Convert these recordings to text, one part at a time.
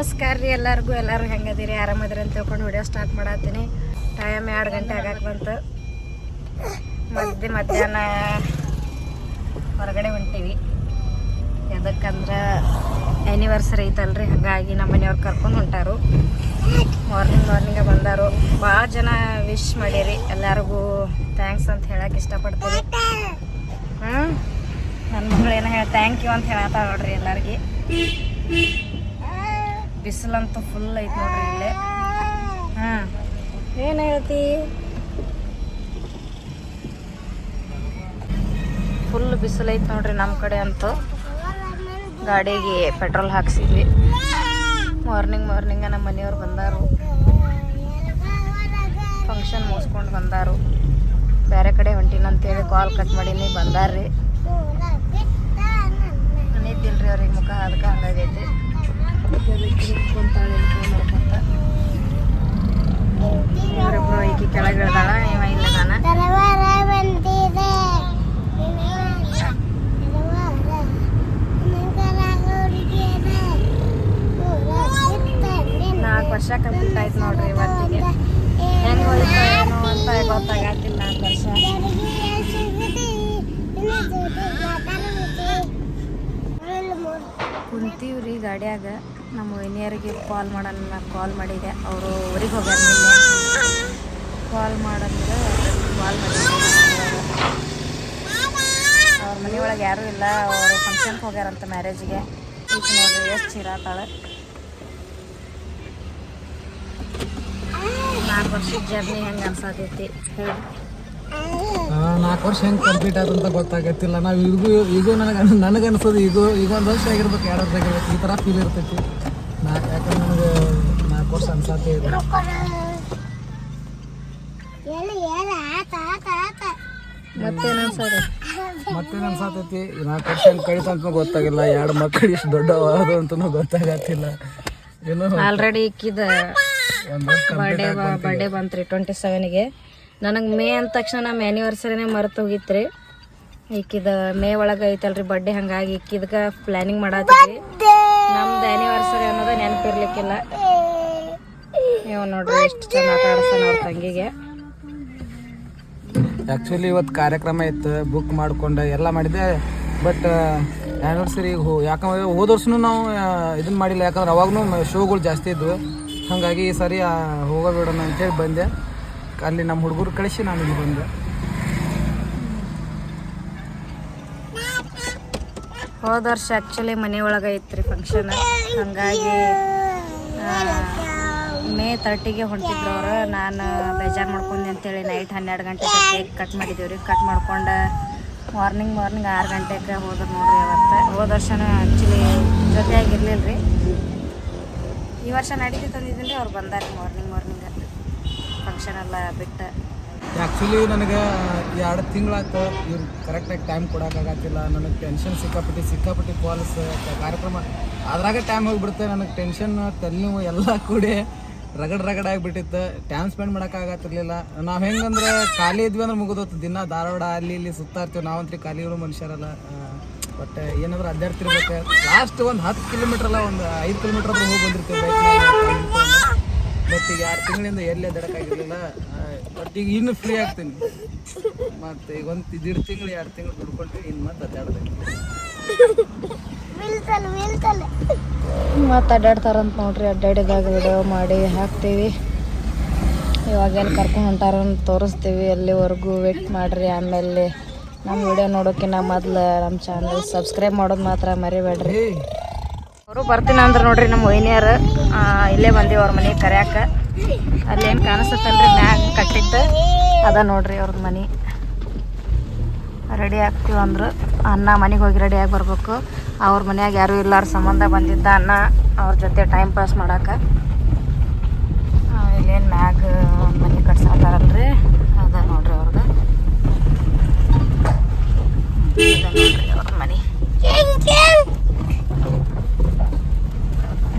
ನಮಸ್ಕಾರ ರೀ ಎಲ್ಲರಿಗೂ. ಎಲ್ಲರೂ ಹೆಂಗದಿರಿ? ಆರಾಮದಿರಿ ಅಂತ ತಿಳ್ಕೊಂಡು ವಿಡಿಯೋ ಸ್ಟಾರ್ಟ್ ಮಾಡತ್ತೀನಿ. ಟೈಮ್ ಎರಡು ಗಂಟೆ ಆಗಕ್ಕೆ ಬಂತು. ಮಧ್ಯ ಮಧ್ಯಾಹ್ನ ಹೊರಗಡೆ ಹೊಂಟೀವಿ. ಎದಕ್ಕಂದ್ರೆ ಆ್ಯನಿವರ್ಸರಿ ಐತಲ್ರಿ, ಹಾಗಾಗಿ ನಮ್ಮ ಮನೆಯವ್ರು ಕರ್ಕೊಂಡು ಹೊಂಟಾರು. ಮಾರ್ನಿಂಗ್ ಮಾರ್ನಿಂಗೇ ಬಂದರು. ಭಾಳ ಜನ ವಿಶ್ ಮಾಡಿರಿ. ಎಲ್ಲರಿಗೂ ಥ್ಯಾಂಕ್ಸ್ ಅಂತ ಹೇಳಕ್ಕೆ ಇಷ್ಟಪಡ್ತೀನಿ. ಹ್ಞೂ ನನ್ನ ಮಗಳು ಏನೋ ಹೇಳಿ ಥ್ಯಾಂಕ್ ಯು ಅಂತ ಹೇಳತ್ತಾಳ ನೋಡ್ರಿ ಎಲ್ಲರಿಗೆ. ಬಿಸಿಲಂತೂ ಫುಲ್ ಐತಿ ನೋಡ್ರಿ ಇಲ್ಲೇ. ಹಾಂ. ಏನು ಹೇಳ್ತಿ? ಫುಲ್ ಬಿಸಿಲು ಐತಿ ನೋಡ್ರಿ ನಮ್ಮ ಕಡೆ ಅಂತೂ. ಗಾಡಿಗೆ ಪೆಟ್ರೋಲ್ ಹಾಕ್ಸಿದ್ವಿ. ಮಾರ್ನಿಂಗ್ ಮಾರ್ನಿಂಗ ನಮ್ಮ ಮನೆಯವ್ರು ಬಂದಾರು. ಫಂಕ್ಷನ್ ಮುಗಿಸ್ಕೊಂಡು ಬಂದಾರು. ಬೇರೆ ಕಡೆ ಹೊಂಟಿನ ಅಂತೇಳಿ ಕಾಲ್ ಕಟ್ ಮಾಡೀನಿ ಬಂದಾರ್ರಿ. ನಿದ್ದಿಲ್ರಿ ಅವ್ರಿಗೆ ಮುಖ ಅದಕ್ಕೆ ಹಂಗಾಗೈತಿ. ಇವರಿಬ್ರು ಈಕಿ ಕೆಳಗೆ ಇಳ್ದಾಳ ಇವ ಇಲ್ಲ ನಾನು ನಾಲ್ಕು ವರ್ಷ ಕಂಪ್ಲೀಟ್ ಆಯ್ತು ನೋಡ್ರಿ ಇವತ್ತಿಗೆ ಹೆಂಗೆ ಹೋಯ್ತು ಏನು ಅಂತ ಗೊತ್ತಾಗತ್ತಿಲ್ಲ ನಾಲ್ಕು ವರ್ಷ ಕುಂತೀವ್ರಿ ಗಾಡ್ಯಾಗ ನಮ್ಮ ವಿನಿಯರಿಗೆ ಕಾಲ್ ಮಾಡೋಣ ಕಾಲ್ ಮಾಡಿದೆ. ಅವರು ಊರಿಗೆ ಹೋಗ್ಯಾರ ಕಾಲ್ ಮಾಡಂದ್ರೆ ಕಾಲ್ ಮಾಡಿದ್ದೆ ಅವ್ರ ಮನೆಯೊಳಗೆ ಯಾರೂ ಇಲ್ಲ. ಅವರು ಫಂಕ್ಷನ್ಗೆ ಹೋಗ್ಯಾರಂತ ಮ್ಯಾರೇಜ್ಗೆ ಈಗ ನೋಡ್ರಿ ಎಷ್ಟು ಚಿರಾತಾಳೆ ನಾಲ್ಕು ವರ್ಷದ ಜರ್ನಿ ಹೆಂಗೆ ಅನ್ಸತೈತಿ ಹೇಳಿ. ನಾಲ್ಕು ವರ್ಷ ಹೆಂಗೆ ಕಂಪ್ಲೀಟ್ ಆದಂತ ಗೊತ್ತಾಗತ್ತಿಲ್ಲ. ನಾವು ಈಗೂ ಈಗೂ ನನಗೆ ನನಗೆ ಅನ್ಸೋದು ಈಗ ಈಗ ಒಂದು ವರ್ಷ ಆಗಿರ್ಬೇಕು. ಎರಡು ವರ್ಷ ಆಗಿರ್ಬೇಕು. ಈ ಥರ ಫೀಲ್ ಇರ್ತೈತಿ. ನಾಲ್ಕು ಯಾಕಂದ್ರೆ ನನಗೆ ನಾಲ್ಕು ವರ್ಷ ಅನ್ಸತ್ತೇ ಇಲ್ಲ. ಮತ್ತೇನು ಅನ್ಸೋದು ಮತ್ತೇನು ಅನ್ಸತೈತಿ? ನಾಲ್ಕು ವರ್ಷ ಹೆಂಗೆ ಕಳಿತಂತ ಗೊತ್ತಾಗಿಲ್ಲ. ಎರಡು ಮಕ್ಕಳು ಇಷ್ಟು ದೊಡ್ಡವಾದ ಅಂತನೂ ಗೊತ್ತಾಗತ್ತಿಲ್ಲ. ಏನು ಆಲ್ರೆಡಿ ಇಕ್ಕಿದ ಬರ್ಡೇ ಬರ್ಡೇ ಬಂತ್ರಿ ಟ್ವೆಂಟಿ ಸೆವೆನ್ಗೆ ನನಗೆ ಮೇ ಅಂದ ತಕ್ಷಣ ನಮ್ಮ ಆ್ಯನಿವರ್ಸರಿನೇ ಮರೆತು ಹೋಗಿತ್ರಿ ಇಕ್ಕಿದ ಮೇ ಒಳಗೆ ಐತಲ್ರಿ ಬರ್ಡೇ ಹಂಗಾಗಿ ಇಕ್ಕಿದ್ಕ ಪ್ಲ್ಯಾನಿಂಗ್ ಮಾಡತ್ತೀವಿ ಆ್ಯನಿವರ್ಸರಿ ಅನ್ನೋದು ನೆನಪಿರ್ಲಿಕ್ಕಿಲ್ಲ. ನೀವು ನೋಡ್ರಿ ಎಷ್ಟು ಚೆನ್ನಾಗಿ ಅವ್ರ ತಂಗಿಗೆ. ಆ್ಯಕ್ಚುಲಿ ಇವತ್ತು ಕಾರ್ಯಕ್ರಮ ಇತ್ತು ಬುಕ್ ಮಾಡ್ಕೊಂಡು ಎಲ್ಲ ಮಾಡಿದ್ದೆ ಬಟ್ ಆ್ಯನಿವರ್ಸರಿ ಹೋ, ಯಾಕಂದ್ರೆ ಹೋದ ವರ್ಷನೂ ನಾವು ಇದನ್ನ ಮಾಡಿಲ್ಲ. ಯಾಕಂದ್ರೆ ಅವಾಗೂ ಶೋಗಳು ಜಾಸ್ತಿ ಇದ್ವು. ಹಾಗಾಗಿ ಈ ಸರಿ ಹೋಗೋ ಹೋಗೋಬಿಡೋಣ ಅಂತೇಳಿ ಬಂದೆ. ಅಲ್ಲಿ ನಮ್ಮ ಹುಡುಗರು ಕಳಿಸಿ ನಾನು ಇಲ್ಲಿ ಬಂದೆ. ಹೋದ ವರ್ಷ ಆ್ಯಕ್ಚುಲಿ ಮನೆ ಒಳಗೆ ಐತ್ರಿ ಫಂಕ್ಷನ್ ಹಂಗಾಗಿ ಮೇ ತರ್ಟಿಗೆ ಹೊಂಟಿದ್ರು ಅವರು. ನಾನು ಬೇಜಾರು ಮಾಡ್ಕೊಂಡೆ ಅಂತೇಳಿ ನೈಟ್ ಹನ್ನೆರಡು ಗಂಟೆಗೆ ಕೇಕ್ ಕಟ್ ಮಾಡಿದ್ದೀವಿ ರೀ ಕಟ್ ಮಾಡ್ಕೊಂಡು ಮಾರ್ನಿಂಗ್ ಮಾರ್ನಿಂಗ್ ಆರು ಗಂಟೆಗೆ ಹೋದ್ರು ನೋಡ್ರಿ ಅವತ್ತು. ಹೋದ ವರ್ಷನೂ ಆ್ಯಕ್ಚುಲಿ ಜೊತೆಯಾಗಿರಲಿಲ್ಲ ರೀ ಈ ವರ್ಷ ನಡೀತಿ ತಂದಿದ್ದೀನಿ ಅವ್ರು ಬಂದಾರೆ ಮಾರ್ನಿಂಗ್ ಮಾರ್ನಿಂಗ್ ಫಂಕ್ಷನ್ ಎಲ್ಲ ಬಿಟ್ಟು. ಆ್ಯಕ್ಚುಲಿ ನನಗೆ ಎರಡು ತಿಂಗಳಾಯ್ತು. ಇವ್ರು ಕರೆಕ್ಟಾಗಿ ಟೈಮ್ ಕೊಡೋಕ್ಕಾಗತ್ತಿಲ್ಲ ನನಗೆ ಟೆನ್ಷನ್ ಸಿಕ್ಕಾಪಟ್ಟಿ ಸಿಕ್ಕಾಪಟ್ಟಿ ಕಾಲ್ಸ್ ಕಾರ್ಯಕ್ರಮ. ಅದ್ರಾಗ ಟೈಮ್ ಹೋಗಿಬಿಡುತ್ತೆ. ನನಗೆ ಟೆನ್ಷನ್ ತಲೆನೋವು ಎಲ್ಲ ಕೂಡಿ ರಗಡ್ ರಗಡ್ ಆಗಿಬಿಟ್ಟಿತ್ತು. ಟೈಮ್ ಸ್ಪೆಂಡ್ ಮಾಡೋಕ್ಕಾಗತ್ತಿರ್ಲಿಲ್ಲ ನಾವು ಹೆಂಗಂದ್ರೆ ಖಾಲಿ ಇದ್ವಿ ಅಂದ್ರೆ ಮುಗಿದೋತು ದಿನ ಧಾರವಾಡ ಅಲ್ಲಿ ಇಲ್ಲಿ ಸುತ್ತಾ ಇರ್ತೀವಿ. ನಾವಂತ್ರಿ ಖಾಲಿಗಳು ಮನುಷ್ಯರಲ್ಲ. ಬಟ್ ಏನಾದ್ರು ಅಡ್ಡಾಡ್ತಿರ್ಬೇಕು. ಲಾಸ್ಟ್ ಒಂದು ಹತ್ತು ಕಿಲೋಮೀಟರ್ ಅಲ್ಲ, ಒಂದು ಐದು ಕಿಲೋಮೀಟರ್ ಹೋಗಿ ಬಂದಿರ್ತೀವಿ. ಬೈಕ್ ಬಟ್ ಈಗ ಎರಡು ತಿಂಗಳಿಂದ ಎಲ್ಲೇ ದಡಕ್ಕಾಗಿರಲಿಲ್ಲ ಬಟ್ ಈಗ ಇನ್ನು ಫ್ರೀ ಆಗ್ತೀನಿ. ಮತ್ತೆ ಈಗ ಒಂದು ದಿಢ ತಿಂಗಳು ಎರಡು ತಿಂಗಳು ದುಡ್ಕೊಂಡ್ರೆ ಇನ್ನು ಮತ್ತೆ ಅಡ್ಡಾಡ್ಬೇಕು ಮತ್ತೆ ಅಡ್ಡಾಡ್ತಾರಂತ ನೋಡ್ರಿ ಅಡ್ಡಾಡಿದಾಗ ವಿಡಿಯೋ ಮಾಡಿ ಹಾಕ್ತೀವಿ. ಇವಾಗೇನು ಕರ್ಕೊಂಡು ಹೊಂಟಾರಂತ ತೋರಿಸ್ತೀವಿ ಅಲ್ಲಿವರೆಗೂ ವೇಟ್ ಮಾಡಿರಿ. ಆಮೇಲೆ ನಮ್ಮ ವಿಡಿಯೋ ನೋಡೋಕ್ಕಿಂತ ಮೊದ್ಲು ನಮ್ಮ ಚಾನಲ್ ಸಬ್ಸ್ಕ್ರೈಬ್ ಮಾಡೋದು ಮಾತ್ರ ಮರಿಬೇಡ್ರಿ. ಅವರು ಬರ್ತೀನಿ ಅಂದ್ರೆ ನೋಡ್ರಿ ನಮ್ಮ ವೈನಿಯರ್ ಇಲ್ಲೇ ಬಂದೀವಿ ಅವ್ರ ಮನೆಗೆ ಕರ್ಯಾಕ. ಅಲ್ಲಿ ಏನು ಕಾಣಿಸ್ತಲ್ರಿ ಮ್ಯಾಗ ಕಟ್ಟಿತ್ತು ಅದ ನೋಡ್ರಿ ಅವ್ರದ್ದು ಮನೆ. ರೆಡಿ ಆಗ್ತೀವಿ ಅಂದ್ರೆ. ಅನ್ನ ಮನೆಗೆ ಹೋಗಿ ರೆಡಿಯಾಗಿ ಬರ್ಬೇಕು. ಅವ್ರ ಮನ್ಯಾಗ ಯಾರೂ ಇಲ್ಲಾರ ಸಂಬಂಧ ಬಂದಿದ್ದ ಅನ್ನ ಅವ್ರ ಜೊತೆ ಟೈಮ್ ಪಾಸ್ ಮಾಡಕ್ಕೆ ಇಲ್ಲೇನು ಮ್ಯಾಗ ಮನೆ ಕಟ್ಸಾತಾರಲ್ರಿ ಅದ ನೋಡ್ರಿ ಅವ್ರದ್ದು ನೋಡ್ರಿ ಅವ್ರ ಮನೆ.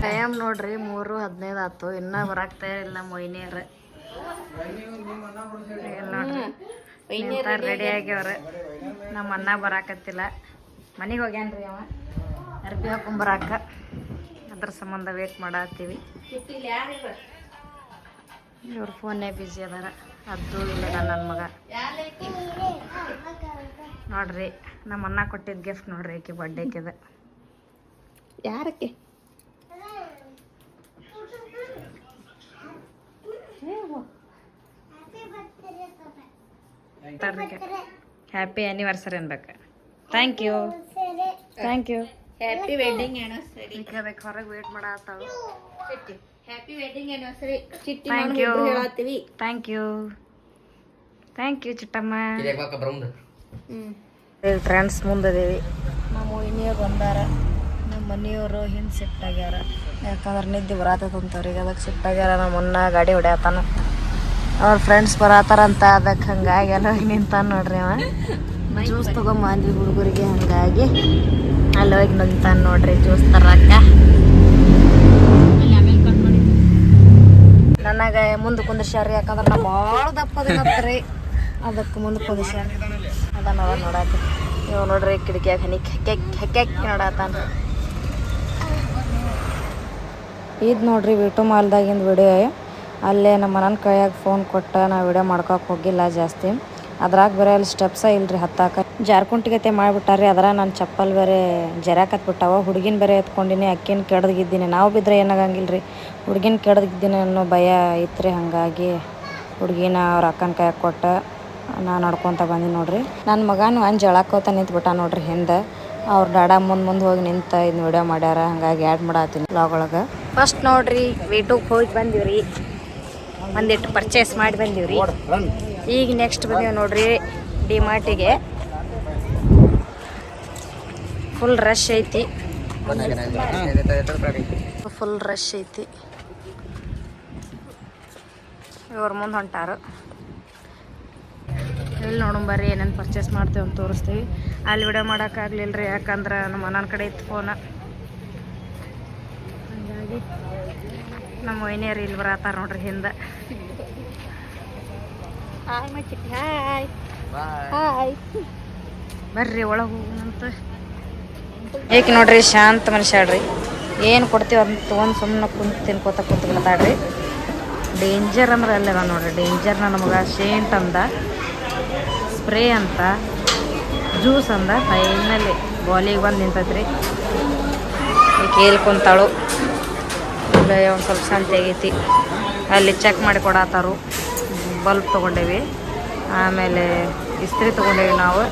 ಟೈಮ್ ನೋಡ್ರಿ ಮೂರು ಹದಿನೈದು ಆತು ಇನ್ನ ಬರಾಕ್ತಾ ಇಲ್ಲ ಮೊಯ್ನಿಯರ್ ನೋಡ್ರಿ? ರೆಡಿ ಆಗ್ಯವ್ರ. ನಮ್ಮ ಅಣ್ಣ ಬರಾಕತ್ತಿಲ್ಲ. ಮನೆಗೆ ಹೋಗ್ಯಾನ್ರಿ ಅವ. ಅರ್ಬಿ ಹಾಕೊಂಬರಾಕ ಅದ ಅದ್ರ ಸಂಬಂಧ ವೇಟ್ ಮಾಡತ್ತೀವಿ ಇವ್ರ ಫೋನೇ ಬಿಜಿ ಅದಾರ. ಅದು ಇಲ್ಲ ನನ್ನ ಮಗ. ನೋಡ್ರಿ ನಮ್ಮ ಅಣ್ಣ ಕೊಟ್ಟಿದ್ದ ಗಿಫ್ಟ್ ನೋಡ್ರಿ ಆಕೆ ಬರ್ಡೇಕಿದೆ ಯಾರಕ್ಕೆ? ಹ್ಯಾಪಿ ಆ್ಯನಿವರ್ಸರಿ ಅನ್ಬೇಕು. Thank you thank you happy wedding anniversary ಹೊರಗೆ wait ಮಾಡತ್ತಾವ happy wedding anniversary Chitti you ನಾನು you. ಹೇಳತ್ತೀವಿ. Thank you thank you Chittamma hmm. Friends ಮುಂದದೇವಿ ನಮ್ಮ ಇನ್ನಿಯವ್ರು ಬಂದಾರ. ಮನೆಯವರು ಹಿಂದೆ ಶಿಫ್ಟ್ ಆಗ್ಯಾರ. ಯಾಕಂದ್ರೆ ನಿದ್ದೆ ಬರತ್ತೈತೆ ಅಂತವ್ರಿಗೆ. ಅದಕ್ಕೆ ಶಿಫ್ಟ್ ಆಗ್ಯಾರ. ನಮ್ಮ ಮುನ್ನ ಗಾಡಿ ಹೊಡ್ಯಾತಾನ. ಅವ್ರ ಫ್ರೆಂಡ್ಸ್ ಬರತ್ತಾರಂತ ಅದಕ್ಕೆ ಹಂಗಾಗಿ ಎಲ್ಲ ಹೋಗಿ ನಿಂತಾನ ನೋಡ್ರಿ ಅವ. ಜ್ಯೂಸ್ ತೊಗೊಂಬಂದ್ವಿ ಹುಡುಗರಿಗೆ. ಹಂಗಾಗಿ ಅಲ್ಲಿ ಹೋಗಿ ನಿಂತಾನ ನೋಡ್ರಿ. ಜ್ಯೂಸ್ ತರಕ್ಕ ನನಗೆ ಮುಂದೆ ಕುಂದ್ರಸ್ಯಾರ ಯಾಕಂದ್ರೆ ನಾ ಭಾಳ ದಪ್ಪದಿನತ್ರಿ ಅದಕ್ಕೆ ಮುಂದೆ ಕುಂದಿಸ್ಯಾರ ಅದನ್ನ ನೋಡಾಕ ಇವ್ ನೋಡ್ರಿ ಕಿಟಕಿಯಾಗ ಹನಿ ಹೆಕ್ಕೆಕ್ ಹೆಕ್ಕೆಕ್ ನೋಡತ್ತಾನ ಇದು ನೋಡ್ರಿ ವಿಟು ಮಾಲ್ದಾಗಿಂದ ವಿಡಿಯೋ ಅಲ್ಲೇ ನಮ್ಮ ಮನನ ಕೈಯಾಗ ಫೋನ್ ಕೊಟ್ಟ ನಾ ವಿಡಿಯೋ ಮಾಡ್ಕೊಕ್ ಹೋಗಿಲ್ಲ ಜಾಸ್ತಿ. ಅದ್ರಾಗ ಬೇರೆ ಅಲ್ಲಿ ಸ್ಟೆಪ್ಸ ಇಲ್ರಿ ಹತ್ತಾಕ. ಜಾರ್ಕುಂಟಿಗತೆ ಮಾಡಿಬಿಟ್ಟಾರ್ರಿ ಅದರ ನನ್ನ ಚಪ್ಪಲ್ ಬೇರೆ ಜರಾಕತ್ ಬಿಟ್ಟಾವ ಹುಡುಗಿನ ಬೇರೆ ಎತ್ಕೊಂಡಿನಿ, ಅಕ್ಕಿನ ಕೆಡ್ದಿದ್ದೀನಿ ನಾವು ಬಿದ್ರೆ ಏನಾಗಂಗಿಲ್ರಿ? ಹುಡುಗಿನ ಕೆಡ್ದಿದ್ದೀನಿ ಅನ್ನೋ ಭಯ ಐತ್ರಿ ಹಾಗಾಗಿ ಹುಡುಗಿನ ಅವ್ರ ಅಕ್ಕನ ಕೈಯಾಗ ಕೊಟ್ಟ ನಾ ನಡ್ಕೊತ ಬಂದಿ ನೋಡ್ರಿ. ನನ್ನ ಮಗನೂ ಜಳಕೋತ ನಿಂತ್ಬಿಟ್ಟ ನೋಡ್ರಿ ಹಿಂದೆ. ಅವ್ರ ಡಾಡ ಮುಂದೆ ಮುಂದೆ ಹೋಗಿ ನಿಂತ ಇದ್ ವಿಡಿಯೋ ಮಾಡ್ಯಾರ. ಹಂಗಾಗಿ ಆ್ಯಡ್ ಮಾಡತ್ತೀನಿ ಬ್ಲಾಗ್ ಒಳಗೆ. ಫಸ್ಟ್ ನೋಡ್ರಿ ವೇಟುಗೆ ಹೋಗಿ ಬಂದಿವ್ರಿ. ಒಂದಿಟ್ಟು ಪರ್ಚೇಸ್ ಮಾಡಿ ಬಂದಿವ್ರಿ. ಈಗ ನೆಕ್ಸ್ಟ್ ಬಂದೀವಿ ನೋಡ್ರಿ ಡಿ ಮಾರ್ಟಿಗೆ ಫುಲ್ ರಶ್ ಐತಿ. ಫುಲ್ ರಶ್ ಐತಿ. ಇವ್ರ ಮುಂದೆ ಹೊಂಟಾರು. ಇಲ್ಲಿ ನೋಡೋಣ ಬರ್ರಿ, ಏನೇನು ಪರ್ಚೇಸ್ ಮಾಡ್ತೇವೆ ಅಂತ ತೋರಿಸ್ತೀವಿ. ಅಲ್ಲಿ ವಿಡಿಯೋ ಮಾಡೋಕ್ಕಾಗಲಿಲ್ಲ ರೀ ಯಾಕಂದ್ರೆ ನಮ್ಮ ನನ್ನ ಕಡೆ ಇತ್ತು ಫೋನ ಹಂಗಾಗಿ ನಮ್ಮ ವೈನಿಯರು ಇಲ್ಲಿ ಬರತ್ತಾರ ನೋಡ್ರಿ ಹಿಂದೆ. ಬರ್ರಿ ಒಳಗೆ ಹೋಗಂತ ಏಕೆ ನೋಡ್ರಿ ಶಾಂತ ಮನುಷ್ಯಾಡ್ರಿ ಏನು ಕೊಡ್ತೀವಿ ಅದನ್ನ ತೊಗೊಂಡು ಸುಮ್ಮನೆ ಕುಂತು ತಿನ್ಕೋತ ಕುಂತು ಬಿಡ್ತಾಡ್ರಿ ಡೇಂಜರ್ ಅಂದ್ರೆ ಅಲ್ಲೇ ಅದ ನೋಡ್ರಿ ಡೇಂಜರ್ನ ನಮಗೆ ಮಗ ಶೇಂಟ್ ಅಂದ. ಸ್ಪ್ರೇ ಅಂತ. ಜ್ಯೂಸ್ ಅಂದ ಫೈನಲಿ ಬಾಲಿಗೆ ಬಂದು ನಿಂತೈತ್ರಿ. ಕೇಳ್ಕೊಂತಾಳು ಒಂದು ಸ್ವಲ್ಪ ಶಾಂತಿ ಆಗೈತಿ. ಅಲ್ಲಿ ಚೆಕ್ ಮಾಡಿ ಕೊಡತ್ತಾರು ಬಲ್ಬ್ ತೊಗೊಂಡೇವಿ. ಆಮೇಲೆ ಇಸ್ತ್ರಿ ತೊಗೊಂಡೇವಿ ನಾವು.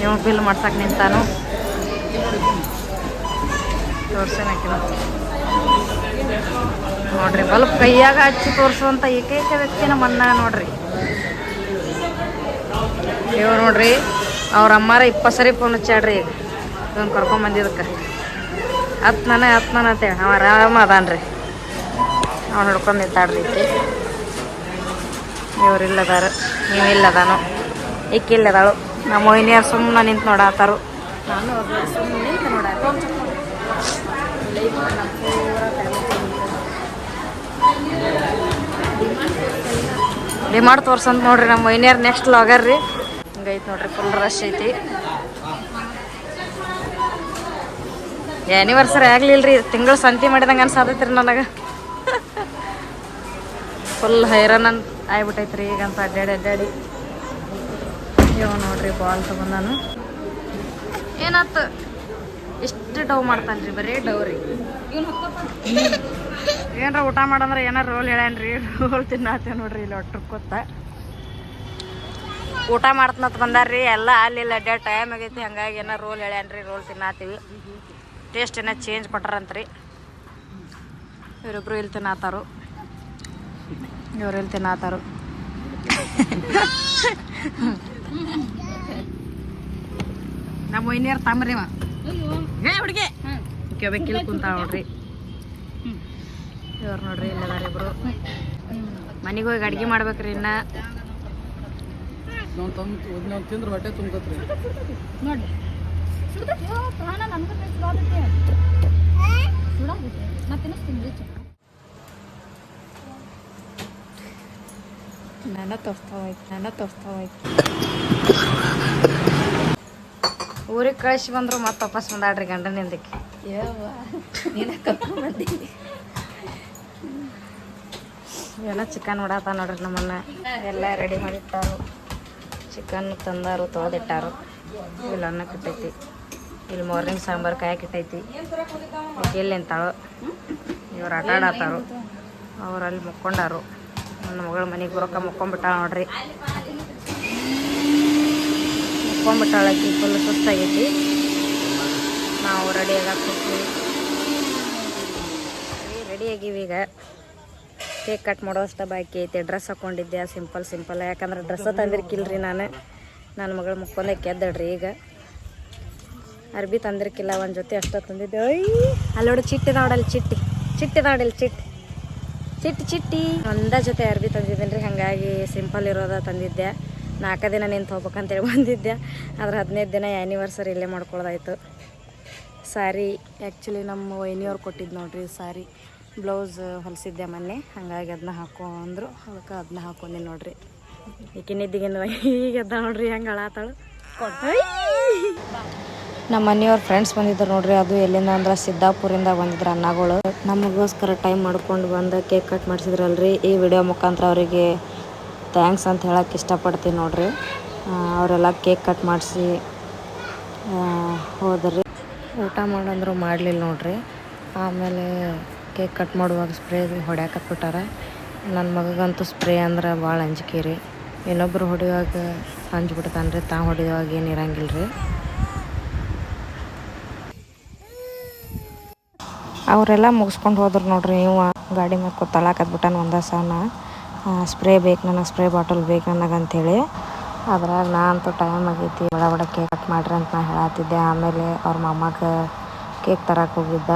ನೀವು ಬಿಲ್ ಮಾಡ್ಸಕ್ಕೆ ನಿಂತಾನು. ತೋರ್ಸೇನಕಿನ. ನೋಡ್ರಿ, ಬಲ್ಬ್ ಕೈಯಾಗ ಹಚ್ಚಿ ತೋರಿಸುವಂಥ ಏಕೈಕ ವ್ಯಕ್ತಿನ ಮನ್ನ ನೋಡ್ರಿ. ಇವ್ ನೋಡ್ರಿ ಅವ್ರ ಅಮ್ಮಾರ ಇಪ್ಪತ್ತು ಸರಿ ಫೋನ್ ಹಚ್ಚಾಡ್ರಿ ಈಗ ಇವನ್ ಕರ್ಕೊಂಡ್ ಬಂದಿದ್ದಕ್ಕೆ. ಹತ್ತು ನನ ಹತ್ತು ನನ ಅಂತೇಳಿ ಅವ ಆರಾಮ ಅದಾನ್ರಿ. ಅವ್ನು ಹಿಡ್ಕೊಂಡು ನಿಂತಾಡ್ರಿ ಈಕಿ. ಇವ್ರು ಇಲ್ಲದಾರ. ನೀವು ಇಲ್ಲದಾನು? ಈಕಿ ಇಲ್ಲದಾಳು. ನಮ್ಮ ಮೊಯ್ನಿಯರ್ ಸುಮ್ಮನೆ ನಿಂತು ನೋಡಾತಾರು. ನಾನು ಅವ್ರ ಸುಮ್ಮನೆ ನಿಂತು ನೋಡಾತ ಡಿಮಾರ್ಟ್ ತೋರ್ಸಂತ ನೋಡ್ರಿ ನಮ್ಮ ಮೊಯ್ನಿಯರ್ ನೆಕ್ಸ್ಟ್ ಲಾಗರ್ ರೀ. ಹಂಗೈತೆ ನೋಡ್ರಿ ಫುಲ್ ರಶ್ ಐತಿ. ಆ್ಯನಿವರ್ಸರಿ ಆಗ್ಲಿಲ್ರಿ, ತಿಂಗಳ ಸಂತಿ ಮಾಡಿದಂಗೆ ಅನ್ಸಾತೈತ್ರಿ ನನಗೆ. ಫುಲ್ ಹೈರಾನ್ ಅಂತ ಆಗ್ಬಿಟ್ಟೈತ್ರಿ ಈಗ ಅಂತ ಅಡ್ಡಾಡಿ ಅಡ್ಡಾಡಿ ಯೋ ನೋಡ್ರಿ ಬಾಲ್ ತಗೊಂಡಾನು. ಏನಾಯ್ತು ಎಷ್ಟು ಡವ್ ಮಾಡ್ತಾನ್ರಿ, ಬರೀ ಡವ್ ರೀ ಏನಾರ ಊಟ ಮಾಡಂದ್ರೆ ಏನಾರ ರೋಲ್ ಹೇಳ್ಯಾನ್ರಿ, ರೋಲ್ ತಿನ್ನಾತೇವ್ ನೋಡ್ರಿ ಇಲ್ಲಿ ಒಟ್ಟು ಕೂತ ಊಟ ಮಾಡ್ತನತ್ ಬಂದಾರ್ರಿ. ಎಲ್ಲ ಅಲ್ಲಿ ಇಲ್ಲಿ ಅಡ್ಡಾಡ್ ಟೈಮ್ ಆಗೈತಿ. ಹಂಗಾಗಿ ಏನೋ ರೋಲ್ ಹೇಳ್ಯಾನ್ರಿ ರೋಲ್ ತಿನ್ನಾತೀವಿ. ಟೇಸ್ಟ್ ಏನೋ ಚೇಂಜ್ ಕೊಟ್ಟಾರಂತ್ರಿ ಇವರಿಬ್ರು ಇಲ್ಲಿ ತಿನ್ನಾತಾರು. ಇವ್ರು ಇಲ್ಲಿ ತಿನ್ನಾತಾರು. ನಮ್ಮ ಒಯ್ನಿಯರ್ ತಾಮ್ರಿ ಹುಡುಗಿ. ಕೇಳ್ಬೇಕಿಲ್ಲ ಕುಂತ ನೋಡ್ರಿ. ಇವ್ರು ನೋಡ್ರಿ ಇಲ್ಲದಾರ ಇಬ್ರು. ಮನೆಗೆ ಹೋಗಿ ಅಡ್ಗೆ ಮಾಡ್ಬೇಕ್ರಿ ಇನ್ನ. ನಾವು ತಂದು ನಾವು ತಿಂದ್ರೆ ಹೊಟ್ಟೆ ತುಂಬತ್ರಿ ನೋಡಿ. ಪ್ರಾಣ ನನ್ಗೂ ಸುಡಾಗುತ್ತೆ ಮತ್ತೆ ತಿನ್ರಿ ನನ್ನ ತೋರಿಸ್ತಾವೈತಿ ನನ್ನ ತೋರಿಸ್ತಾವೈತಿ ಊರಿಗೆ ಕಳಿಸಿ ಬಂದ್ರು ಮತ್ತೆ ವಾಪಸ್ ಬಂದಾಡ್ರಿ ಗಂಡನಿಂದಕ್ಕೆ ಎಲ್ಲ ಚಿಕನ್ ಹೊಡಾತ ನೋಡ್ರಿ ನಮ್ಮನ್ನ. ಎಲ್ಲ ರೆಡಿ ಮಾಡಿಟ್ಟಾರು. ಚಿಕನ್ ತಂದಾರು, ತೊಳೆದಿಟ್ಟಾರು. ಇಲ್ಲಿ ಅನ್ನ ಇಟ್ಟೈತಿ ಇಲ್ಲಿ ಮಾರ್ನಿಂಗ್ ಸಾಂಬಾರು ಕಾಯಕ್ಕೆ ಇಟ್ಟೈತಿ ಎಲ್ಲಿ ನಿಂತಾಳು. ಇವ್ರು ಆಟ ಆಡತ್ತಾರು ಅವ್ರು ಅಲ್ಲಿ ಮುಕ್ಕೊಂಡಾರು. ನನ್ನ ಮಗಳ ಮನೆಗೆ ರೊಕ್ಕ ಮುಕ್ಕೊಂಡ್ಬಿಟ್ಟಾಳ ನೋಡ್ರಿ. ಮುಕ್ಕೊಂಬಿಟ್ಟಾಳಕಿ ಫುಲ್ ಸುಸ್ತಾಗೈತಿ. ನಾವು ರೆಡಿ ಆಗಕ್ಕೆ ರೆಡಿ ಆಗಿವಿ ಈಗ. ಕೇಕ್ ಕಟ್ ಮಾಡೋಷ್ಟು ಬಾಕಿ ಐತೆ. ಡ್ರೆಸ್ ಹಾಕೊಂಡಿದ್ದೆ ಸಿಂಪಲ್ ಸಿಂಪಲ್ ಯಾಕಂದ್ರೆ ಡ್ರೆಸ್ ತಂದಿರ್ಕಿಲ್ರಿ ನಾನು. ನನ್ನ ಮಗಳು ಮುಕ್ಕೊಂಡೆ ಕೆದ್ದಡ್ರಿ ಈಗ. ಅರ್ಬಿ ತಂದಿರ್ಕಿಲ್ಲ ಒಂದು ಜೊತೆ ಅಷ್ಟೇ ತಂದಿದ್ದೆ. ಅಯ್ಯ ಅಲ್ಲೋಡು ಚಿಟ್ಟಿ ನೋಡಲ್ಲಿ ಚಿಟ್ಟಿ. ಚಿಟ್ಟಿ ನೋಡಲ್ಲಿ ಚಿಟ್ಟಿ. ಚಿಟ್ಟಿ ಚಿಟ್ಟಿ. ಒಂದ ಜೊತೆ ಅರ್ಬಿ ತಂದಿದ್ದೀನಿ ರೀ ಹಾಗಾಗಿ ಸಿಂಪಲ್ ಇರೋದ ತಂದಿದ್ದೆ. ನಾಲ್ಕು ದಿನ ನಿಂತು ಹೋಗ್ಬೇಕಂತೇಳಿ ಬಂದಿದ್ದೆ. ಆದ್ರೆ ಹದಿನೈದು ದಿನ ಆ್ಯನಿವರ್ಸರಿ ಇಲ್ಲೇ ಮಾಡ್ಕೊಳ್ಳೋದಾಯ್ತು ಸಾರಿ ಆ್ಯಕ್ಚುಲಿ ನಮ್ಮ ವೈನಿಯವ್ರು ಕೊಟ್ಟಿದ್ದು ನೋಡ್ರಿ ಸಾರಿ. ಬ್ಲೌಸ್ ಹೊಲಿಸಿದ್ದೆ ಮೊನ್ನೆ, ಹಾಗಾಗಿ ಅದನ್ನ ಹಾಕೋ ಅಂದರು ಅದಕ್ಕೆ ಅದನ್ನ ಹಾಕೊಂಡಿ ನೋಡ್ರಿ. ಈಕೆ ನಿದ್ದಿಗಿಂದ ಈಗ ಎದ್ದ ನೋಡ್ರಿ, ಹೆಂಗೆ ಅಳಾತಾಳು. ನಮ್ಮ ಮನೆಯವ್ರ ಫ್ರೆಂಡ್ಸ್ ಬಂದಿದ್ರು ನೋಡ್ರಿ, ಅದು ಎಲ್ಲಿಂದ ಅಂದ್ರೆ ಸಿದ್ದಾಪುರಿಂದ ಬಂದಿದ್ರು ಅನ್ನಗಳು ನಮಗೋಸ್ಕರ ಟೈಮ್ ಮಾಡ್ಕೊಂಡು ಬಂದು ಕೇಕ್ ಕಟ್ ಮಾಡಿಸಿದ್ರಲ್ರಿ. ಈ ವಿಡಿಯೋ ಮುಖಾಂತರ ಅವರಿಗೆ ಥ್ಯಾಂಕ್ಸ್ ಅಂತ ಹೇಳಕ್ಕೆ ಇಷ್ಟಪಡ್ತೀನಿ ನೋಡ್ರಿ. ಅವರೆಲ್ಲ ಕೇಕ್ ಕಟ್ ಮಾಡಿಸಿ ಹೋದ್ರಿ. ಊಟ ಮಾಡಂದ್ರು ಮಾಡಲಿಲ್ಲ ನೋಡ್ರಿ. ಆಮೇಲೆ ಕೇಕ್ ಕಟ್ ಮಾಡುವಾಗ ಸ್ಪ್ರೇ ಹೊಡ್ಯಾಕತ್ಬಿಟ್ಟಾರ ನನ್ನ ಮಗಗಂತೂ ಸ್ಪ್ರೇ ಅಂದ್ರೆ ಭಾಳ ಅಂಜಿಕೆ ರೀ. ಇನ್ನೊಬ್ರು ಹೊಡೆಯುವಾಗ ಅಂಜ್ಬಿಡ್ತಾನೆ ರೀ ತಾವು ಹೊಡೆಯುವಾಗ ಏನು ಇರಂಗಿಲ್ಲ ರೀ ಅವರೆಲ್ಲ ಮುಗಿಸ್ಕೊಂಡು ಹೋದ್ರು ನೋಡ್ರಿ ನೀವು ಗಾಡಿ ಮೇಲೆ ಕೂತಲಾಕತ್ಬಿಟ್ಟಾನ ಒಂದ ಸಲ ಸ್ಪ್ರೇ ಬೇಕು, ನನಗೆ ಸ್ಪ್ರೇ ಬಾಟಲ್ ಬೇಕು ನನಗೆ ಅಂಥೇಳಿ ಅದ್ರಾಗ ನಾ ಅಂತೂ ಟೈಮ್ ಆಗೈತಿ ಒಳ ಒಳ ಕೇಕ್ ಕಟ್ ಮಾಡ್ರಿ ಅಂತ ನಾ ಹೇಳತ್ತಿದ್ದೆ ಆಮೇಲೆ ಅವ್ರ ಮಾಮಾಗ ಕೇಕ್ ತರಕ್ಕೆ ಹೋಗಿದ್ದ.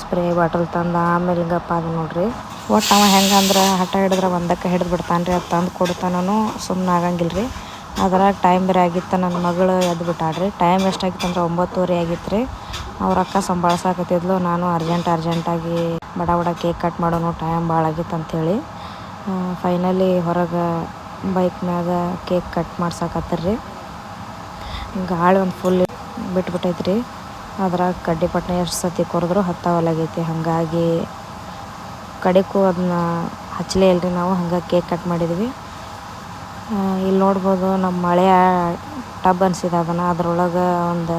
ಸ್ಪ್ರೇ ಬಾಟಲ್ ತಂದು, ಆಮೇಲೆ ಹಿಂಗಪ್ಪ ಅದು ನೋಡ್ರಿ. ಒಟ್ಟು ಅವ ಹೆಂಗಂದ್ರೆ ಹಠ ಹಿಡಿದ್ರೆ ಒಂದಕ್ಕೆ ಹಿಡಿದು ಬಿಡ್ತಾನೆ ರೀ ಅದು ತಂದು ಕೊಡ್ತಾನೂ ಸುಮ್ಮನೆ ಆಗಂಗಿಲ್ಲ ರೀ ಅದ್ರಾಗ ಟೈಮ್ ಬೇರೆ ಆಗಿತ್ತು ನನ್ನ ಮಗಳು ಎದ್ದು ಬಿಟ್ಟಾಡ್ರಿ ಟೈಮ್ ಎಷ್ಟಾಗಿತ್ತು ಅಂದ್ರೆ ಒಂಬತ್ತುವರೆ ಆಗಿತ್ತು ರೀ ಅವ್ರ ಅಕ್ಕ ಸಂಭಾಳ್ಸಾಕತ್ತಿದ್ಲು, ನಾನು ಅರ್ಜೆಂಟ್ ಅರ್ಜೆಂಟಾಗಿ ಬಡ ಬಡ ಕೇಕ್ ಕಟ್ ಮಾಡೋನು ಟೈಮ್ ಭಾಳ ಆಗಿತ್ತು ಅಂಥೇಳಿ ಫೈನಲಿ ಹೊರಗೆ ಬೈಕ್ ಮ್ಯಾಗ ಕೇಕ್ ಕಟ್ ಮಾಡ್ಸಕತ್ತರ್ರಿ. ಗಾಳಿ ಒಂದು ಫುಲ್ ಬಿಟ್ಬಿಟ್ಟೈತ್ರಿ. ಅದ್ರಾಗ ಕಡ್ಡಿ ಪಟ್ಟಣ ಎಷ್ಟು ಸತಿ ಕೊರೆದ್ರು ಹತ್ತಾವಲಾಗೈತಿ ಹಾಗಾಗಿ ಕಡೆಗೂ ಅದನ್ನ ಹಚ್ಚಲೇ ಇಲ್ರಿ ನಾವು ಹಂಗೆ ಕೇಕ್ ಕಟ್ ಮಾಡಿದ್ವಿ. ಇಲ್ಲಿ ನೋಡ್ಬೋದು ನಮ್ಮ ಮಳೆಯ ಟಬ್ ಅನ್ಸಿದ ಅದನ್ನು. ಅದರೊಳಗೆ ಒಂದು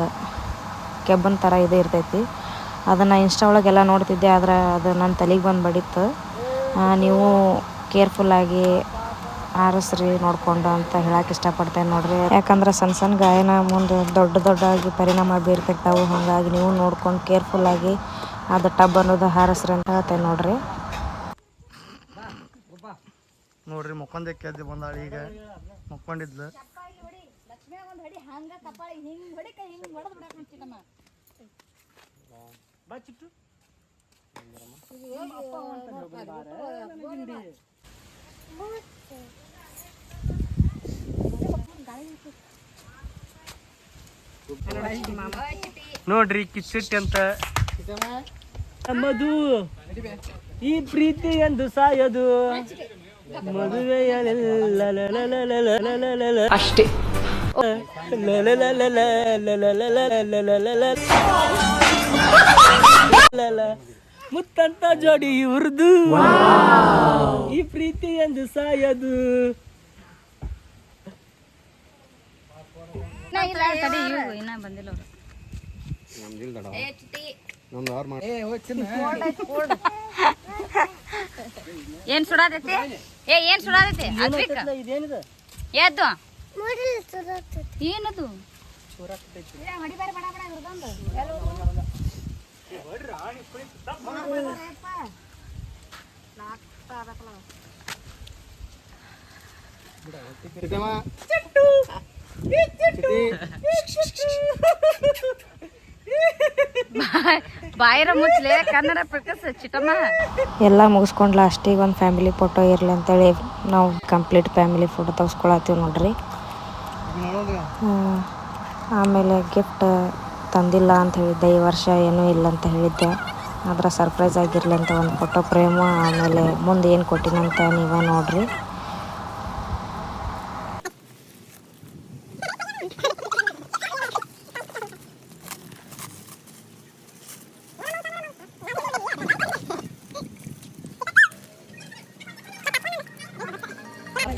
ಕೆಬ್ಬನ್ ಥರ ಇದು ಇರ್ತೈತಿ. ಅದನ್ನು ಇನ್ಸ್ಟಾ ಒಳಗೆಲ್ಲ ನೋಡ್ತಿದ್ದೆ ಆದ್ರೆ ಅದು ನನ್ನ ತಲೆಗೆ ಬಂದು ಬಡಿತು ಆ, ನೀವು ಕೇರ್ಫುಲ್ಲಾಗಿ ಆರಿಸ್ರಿ ನೋಡ್ಕೊಂಡು ಅಂತ ಹೇಳಕ್ಕೆ ಇಷ್ಟಪಡ್ತೇನೆ ನೋಡ್ರಿ. ಯಾಕಂದ್ರೆ ಸಣ್ಣ ಸಣ್ಣ ಗಾಯನ ಮುಂದೆ ದೊಡ್ಡ ದೊಡ್ಡಾಗಿ ಪರಿಣಾಮ ಬೀರ್ತಿರ್ತಾವೆ ಹಾಗಾಗಿ ನೀವು ನೋಡ್ಕೊಂಡು ಕೇರ್ಫುಲ್ಲಾಗಿ ಅದು ಟಬ್ ಅನ್ನೋದು ಹಾರಿಸ್ರಿ ಅಂತ ಹೇಳ್ತೇನೆ ನೋಡ್ರಿ. ನೋಡ್ರಿ ಮುಖಂದಕ್ಕೆ ಎದ್ದು ಬಂದಾಳ ಈಗ. ಮುಕ್ಕೊಂಡಿದ್ಲು. ನೋಡ್ರಿ ಕಿಚ್ಚಿಟ್ಟಿ ಅಂತ. ಮಧು ಈ ಪ್ರೀತಿ ಎಂದು ಸಾಯದು. ಮದುವೆಯಲ್ಲ ಅಷ್ಟೇ. ಮುತ್ತಂತ ಜೋಡಿ ಇವ್ರದು. ಈ ಪ್ರೀತಿ ಎಂದು ಸಾಯದು. ಇನ್ನ ಬಂದಿಲ್ಲ ಏನ್ ಸುಡಾದೈತಿ ಏ ಏನ್ ಸುಡಾದೈತಿ ಎದ್ದು ಏನದು? ಬಾಯಿರ ಮುಚ್ಲೆ ಕನ್ನಡ ಚಿಟಮ್ಮ ಎಲ್ಲ ಮುಗಿಸ್ಕೊಂಡು ಲಾಸ್ಟಿಗೆ ಒಂದು ಫ್ಯಾಮಿಲಿ ಫೋಟೋ ಇರಲಿ ಅಂತೇಳಿ ನಾವು ಕಂಪ್ಲೀಟ್ ಫ್ಯಾಮಿಲಿ ಫೋಟೋ ತೆಗೆಸ್ಕೊಳತ್ತೀವಿ ನೋಡ್ರಿ. ಆಮೇಲೆ ಗಿಫ್ಟ್ ತಂದಿಲ್ಲ ಅಂತ ಹೇಳಿದ್ದೆ. ಈ ವರ್ಷ ಏನೂ ಇಲ್ಲ ಅಂತ ಹೇಳಿದ್ದೆ. ಆದ್ರೆ ಸರ್ಪ್ರೈಸ್ ಆಗಿರಲಿ ಅಂತ ಒಂದು ಫೋಟೋ ಫ್ರೇಮು ಆಮೇಲೆ ಮುಂದೆ ಏನು ಕೊಟ್ಟಿನಂತ ನೀವೇ ನೋಡ್ರಿ.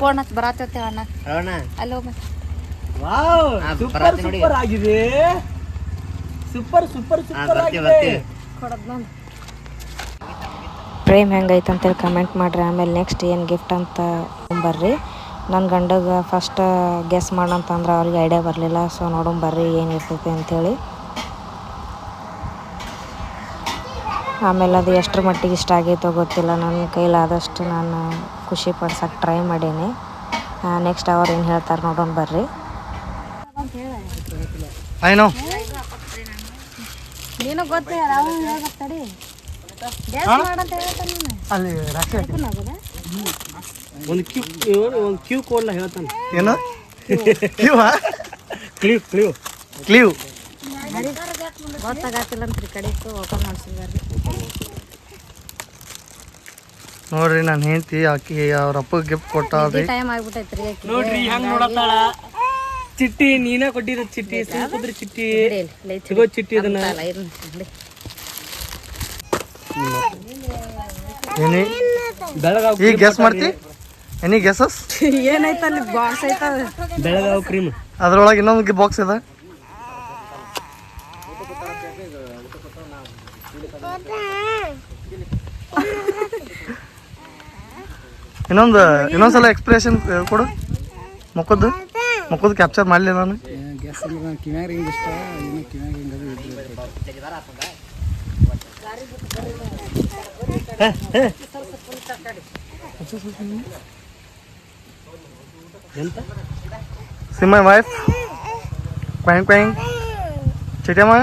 ಫೋನ್ ಹಚ್ಚಿ ಅಣ್ಣ. ಅಲೋ ಸೂಪರ್ ಆಗಿದೆ. ಸೂಪರ್ ಸೂಪರ್ ಸೂಪರ್ ಆಗಿದೆ. ಪ್ರೇಮ್ ಹೆಂಗೈತೆ ಅಂತೇಳಿ ಕಮೆಂಟ್ ಮಾಡ್ರಿ. ಆಮೇಲೆ ನೆಕ್ಸ್ಟ್ ಏನು ಗಿಫ್ಟ್ ಅಂತ ಬರ್ರಿ ನನ್ನ ಗಂಡಗೆ ಫಸ್ಟ್ ಗೆಸ್ ಮಾಡಂತಂದ್ರೆ ಅವ್ರಿಗೆ ಐಡಿಯಾ ಬರಲಿಲ್ಲ. ಸೊ ನೋಡೋಣ ಬರ್ರಿ ಏನು ಇರ್ತೈತೆ ಅಂಥೇಳಿ ಆಮೇಲೆ ಅದು ಎಷ್ಟರ ಮಟ್ಟಿಗೆ ಇಷ್ಟ ಆಗೈತೋ ಗೊತ್ತಿಲ್ಲ. ನನ್ನ ಕೈಲಾದಷ್ಟು ನಾನು ಖುಷಿ ಪಡ್ಸಕ್ಕೆ ಟ್ರೈ ಮಾಡೀನಿ. ನೆಕ್ಸ್ಟ್ ಅವ್ರು ಏನು ಹೇಳ್ತಾರೆ ನೋಡೋಣ ಬರ್ರಿ. ಮಾಡಂತ ಹೇಳ್ತಾನೆ ನೀನು. ಅಲ್ಲಿ ಒಂದು ಕ್ಯೂ ಒಂದು ಕ್ಯೂ ಹೇಳ್ತಾನೆ. ಏನು? ಕ್ಲೀವ್ ಕ್ಲೀವ್ ಕ್ಲೀವ್. ಕ್ಲೀವ್. ಗೊತ್ತಾಗತ್ತಿಲ್ಲ ಅಂತ ಈ ಕಡೆ ಓಪನ್ ಮಾಡ್ಸಿದಾರೆ ನೋಡ್ರಿ ನಾನು ಹೆಂಡತಿ ಆಕಿ ಅವ್ರ ಅಪ್ಪ ಗಿಫ್ಟ್ ಕೊಟ್ಟಾಳ್ರಿ ಟೈಮ್ ಆಗ್ಬಿಟ್ಟೈತ್ರಿ ನೋಡ್ರಿ ಹೆಂಗ್ ನೋಡತ್ತಾಳ? ಚಿಟ್ಟಿ ನೀನ ಕೊಟ್ಟಿರೋ ಚಿಟ್ಟಿ ಸಿಕ್ಕಿದ್ರೆ ಚಿಟ್ಟಿ. ಸಿಗೋ ಚಿಟ್ಟಿ. ಅದನ್ನ. ಏನಿ ಬೆಳಗಾವ್ ಈಗ ಗೆಸ್ ಮಾಡ್ತಿ? ಎನಿ ಗೆಸಸ್ ಏನೈತ ಅಲ್ಲಿ ಬಾಕ್ಸ್ ಐತ? ಬೆಳಗಾವ್ ಕ್ರೀಮ್ ಅದ್ರೊಳಗೆ ಇನ್ನೊಂದು ಬಾಕ್ಸ್ ಇದೆ. ಇನ್ನೊಂದು ಇನ್ನೊಂದ್ಸಲ ಎಕ್ಸ್ಪ್ರೆಷನ್ ಕೊಡು. ಮುಖದ್ದು ಮುಖದ್ದು ಕ್ಯಾಪ್ಚರ್ ಮಾಡಲಿ ನಾನು. ಗ್ಯಾಸ್ ಅಂದ್ರೆ ಕಿವ್ಯಾಗ ಹಿಂಗೆ ಇಷ್ಟ ಏನು ಕಿವ್ಯಾಗ ಹಿಂಗೆ ಅದು ಇದ್ರೆ ಎಂತ see my wife Quang Quang ಚಿಟಮ್ಮ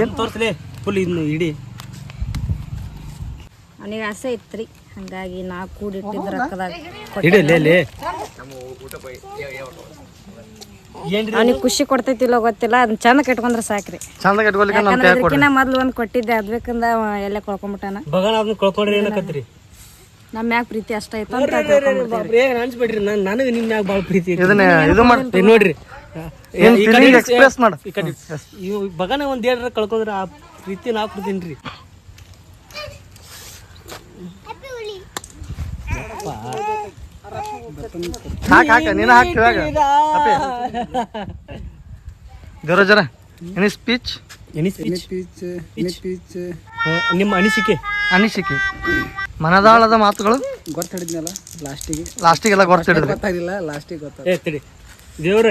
ಏನ್ ತೋರ್ಸ್ಲಿ. ಫುಲ್ ಇನ್ನು ಇಡಿ ಅವನಿಗೆ ಆಸೆ ಇತ್ರಿ. ಹಂಗಾಗಿ ನಾ ಕೂಡಿಟ್ಟಿದ್ದ ರೊಕ್ಕದಾಗ ಇಡಿ ಲೇ ಲೇ ಏನ್ರಿ ಅವನಿಗೆ ಖುಷಿ ಕೊಡ್ತೈತಿಲ್ಲ ಗೊತ್ತಿಲ್ಲ. ಅದನ್ನ ಚಂದ ಕಟ್ಕೊಂಡ್ರೆ ಸಾಕ್ರಿ. ಚಂದ ಕಟ್ಕೊಲಿಕ್ಕೆ ನಮ್ಮ ಯಾಕಂದ್ರೆ ಕೈ ಕೊಡ್ರಿ. ಮೊದ್ಲು ಒಂದು ಕೊಟ್ಟಿದ್ದೆ. ಅದ್ಬೇಕಂದ ಎಲ್ಲ ಕಳ್ಕೊಂಬಿಟ್ಟಾನ. ಬಗನ ಅದನ್ನ ಕಳ್ಕೊಂಡ್ರಿ ಏನಕತ್ರಿ? ನಮ್ಮ ಮ್ಯಾಗ ಪ್ರೀತಿ ಅಷ್ಟ ಐತ ಅಂತ ನಾನು ನನಗೆ ನಿಮ್ಮ ಮ್ಯಾಗ ಭಾಳ ಪ್ರೀತಿ. ಇದನ್ನ ಇದು ಮಾಡಿ ನೋಡ್ರಿ. ಏನ್ ಮಾಡು. ಈ ಬಗನ ಒಂದ್ ಏನಾರ ಕಳ್ಕೊಂಡ್ರೆ ಆ ಪ್ರೀತಿ ನಾ ಕೊಡ್ತೀನಿ ಹಾಕ ಹಾಕ ನೀನು ಹಾಕಿ ಇವಾಗ. ಜರ ಜರ any speech any speech speech ನಿಮ್ಮ ಅನಿಸಿಕೆ? ಅನಿಸಿಕೆ. ಮನದಾಳದ ಮಾತುಗಳು? ಗೊತ್ತಿಡಿದ್ನಲ್ಲ ಲಾಸ್ಟಿಗೆ ಲಾಸ್ಟಿಗೆಲ್ಲ ಗೊತ್ತಿಡಿದ್ರಿ. ಗೊತ್ತಾಗಿಲ್ಲ ಲಾಸ್ಟಿಗೆ ಗೊತ್ತಾಗ ಏ ತಡಿ. ದೇವ್ರ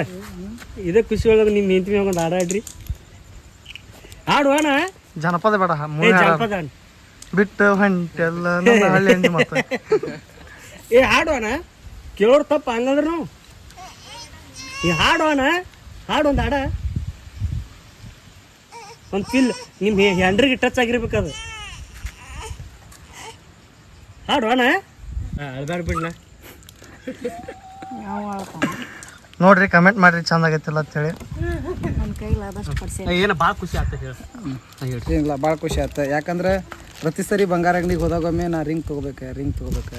ಇದೇ ಖುಷಿ ಒಳಗೆ ನಿಮ್ಮ ಹೆಂಡತಿ ಮ್ಯಾಗ ಒಂದು ಹಾಡ ಅಣ್ಣ ಜನಪದ ಬೇಡ. ಜಾನಪದ. ಬಿಟ್ಟು ಹೊಂಟೆಲ್ಲ ಹಳ್ಳಿ ಮತ್ತೆ ಏ ಹಾಡು ಅಣ್ಣ ಕೇಳೋರು ತಪ್ಪ ಹಂಗಂದ್ರು ನಾವು ಈ ಹಾಡು ಅಣ್ಣ ಹಾಡು ಒಂದು ಹಾಡ. ಒಂದು ಫಿಲ್ ನಿಮ್ಮ ಹ್ಯಾಂಡ್ರಿಗೆ ಟಚ್ ಆಗಿರ್ಬೇಕದು. ಹಾಡು ಅಣ್ಣ. ಅಳ್ದಾರ ಬಿಡ್ನ ಯಾವ ಅಳ್ತಾನ? ನೋಡ್ರಿ ಕಮೆಂಟ್ ಮಾಡ್ರಿ ಚಂದ ಆಗೈತಿಲ್ಲ ಅಂತೇಳಿ. ಏನು ಭಾಳ ಖುಷಿ ಆಗ್ತದೆ ಹೇಳಿ. ಏನಿಲ್ಲ ಭಾಳ ಖುಷಿ ಆಯ್ತು ಯಾಕಂದ್ರೆ ಪ್ರತಿ ಸರಿ ಬಂಗಾರ ಅಂಗಡಿಗೆ ಹೋದಾಗೊಮ್ಮೆ ನಾ ರಿಂಗ್ ತಗೋಬೇಕು ರಿಂಗ್ ತೊಗೋಬೇಕು?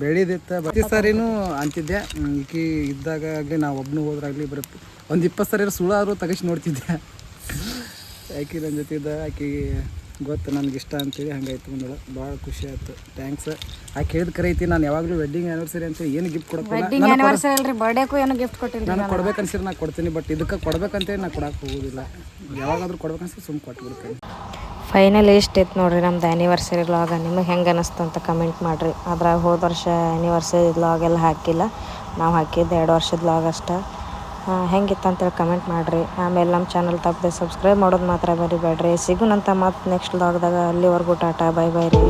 ಬೆಳಿದಿತ್ತು ಪ್ರತಿ ಸಾರಿನು ಅಂತಿದ್ದೆ. ಈಕಿ ಇದ್ದಾಗ ಆಗಲಿ ನಾವು ಒಬ್ಬನು ಹೋದ್ರಾಗಲಿ ಬರುತ್ತೆ ಒಂದು ಇಪ್ಪತ್ತು ಸಾರಿ ಸುಳಾರು ತಗಸಿ ನೋಡ್ತಿದ್ದೆ. ಆಕೆ ನನ್ನ ಜೊತೆ ಇದ್ದ ಆಕೆ ಗೊತ್ತು ನನಗೆ ಇಷ್ಟ ಅಂತೇಳಿ ಹಂಗಾಯ್ತು ಬಂದಳು. ಭಾಳ ಖುಷಿ ಆಯ್ತು. ಥ್ಯಾಂಕ್ಸ್ ಆಕೆ ಹೇಳಿದ ಕರೆ ಐತಿ ನಾನು ಯಾವಾಗಲೂ ವೆಡ್ಡಿಂಗ್ ಆ್ಯನಿವರ್ಸರಿ ಅಂತ ಏನು ಗಿಫ್ಟ್ ಕೊಡೋಕ್ಕಿಲ್ಲ ವೆಡ್ಡಿಂಗ್ ಆನಿವರ್ಸರಿ ಅಲ್ರಿ ಬರ್ಡೇಗೂ ಏನೋ ಗಿಫ್ಟ್ ಕೊಟ್ಟಿಲ್ಲ ನಾನು? ಕೊಡ್ಬೇಕು ಅನ್ಸಿದ್ರೆ ನಾ ಕೊಡ್ತೀನಿ ಬಟ್ ಇದಕ್ಕೆ ಕೊಡ್ಬೇಕಂತೇಳಿ ನಾ ಕೊಡಕ್ಕೆ ಹೋಗೋದಿಲ್ಲ. ಯಾವಾಗಾದ್ರೂ ಕೊಡ್ಬೇಕನ್ಸಿ ಸುಮ್ಮನೆ ಕೊಟ್ಬಿಡ್ತೀನಿ. ಫೈನಲ್ ಎಷ್ಟು ಇತ್ತು ನೋಡ್ರಿ ನಮ್ದು ಆ್ಯನಿವರ್ಸರಿ ಲಾಗ ನಿಮಗೆ ಹೆಂಗೆ ಅನ್ನಿಸ್ತು ಅಂತ ಕಮೆಂಟ್ ಮಾಡಿರಿ. ಅದ್ರಾಗ ಹೋದ ವರ್ಷ ಆ್ಯನಿವರ್ಸರಿ ವ್ಲಾಗ್ ಎಲ್ಲ ಹಾಕಿಲ್ಲ. ನಾವು ಹಾಕಿದ್ದು ಎರಡು ವರ್ಷದ ವ್ಲಾಗ್ ಅಷ್ಟೇ. ಹೆಂಗಿತ್ತು ಅಂತೇಳಿ ಕಮೆಂಟ್ ಮಾಡಿರಿ. ಆಮೇಲೆ ನಮ್ಮ ಚಾನಲ್ ತಪ್ಪದೆ ಸಬ್ಸ್ಕ್ರೈಬ್ ಮಾಡೋದು ಮಾತ್ರ ಬರಿಬೇಡ್ರಿ ಸಿಗುನಂತ ಮತ್ತೆ ನೆಕ್ಸ್ಟ್ ವ್ಲಾಗ್ದಾಗ ಅಲ್ಲಿವರೆಗೂ ಟಾಟಾ ಬೈ ಬೈ ರೀ.